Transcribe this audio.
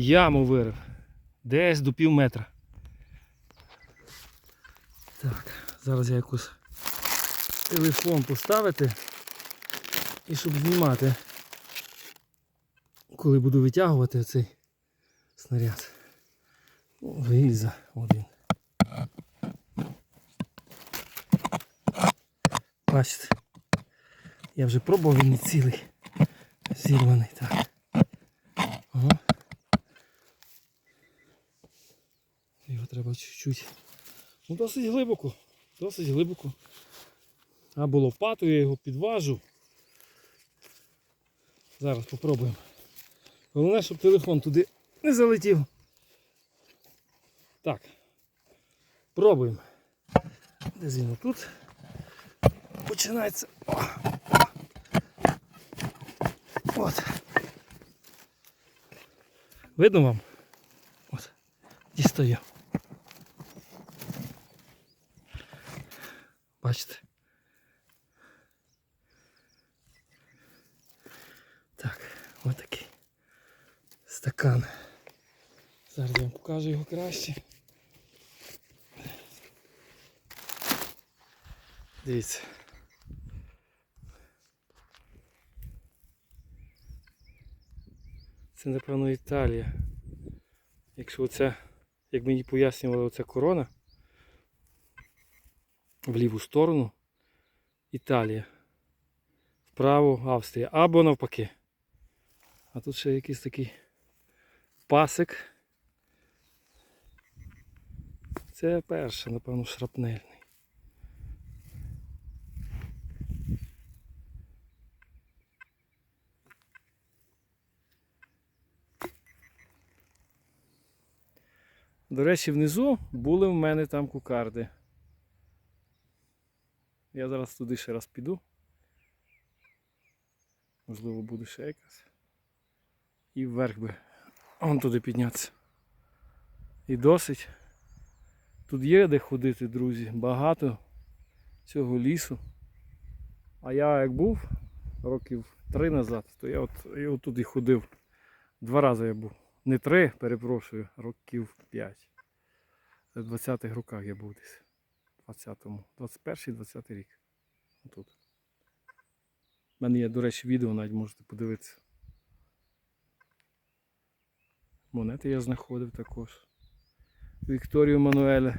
Яму вирив. Десь до пів метра. Так, зараз я якусь телефон поставити. І щоб знімати, коли буду витягувати цей снаряд. Виліза один. Бачите, я вже пробував він не цілий. Зірваний так. Його треба чуть-чуть. Ну досить глибоко. Досить глибоко. Або лопатою я його підважу. Зараз попробуємо. Головне, щоб телефон туди не залетів. Так. Пробуємо. Десь він тут. Починається. О. От. Видно вам? От. Дістаю. Бачите? Так, ось такий стакан. Зараз я вам покажу його краще. Дивіться. Це, напевно, Італія. Якщо оце, як мені пояснювали, оця корона в ліву сторону Італія. Вправо Австрія. Або навпаки. А тут ще якийсь такий пасик. Це перше, напевно, шрапнельний. До речі, внизу були в мене там кукарди. Я зараз туди ще раз піду. Можливо, буде ще якась. І вверх би. Вон туди піднятися. І досить. Тут є де ходити, друзі. Багато цього лісу. А я як був років три назад, то я от, я туди ходив. Два рази я був. Не три, перепрошую, років п'ять. В 20-х роках я був десь. 20-му. 21-20 рік. Отут. У мене є, до речі, відео, навіть можете подивитися. Монети я знаходив також. Вікторію Мануеля.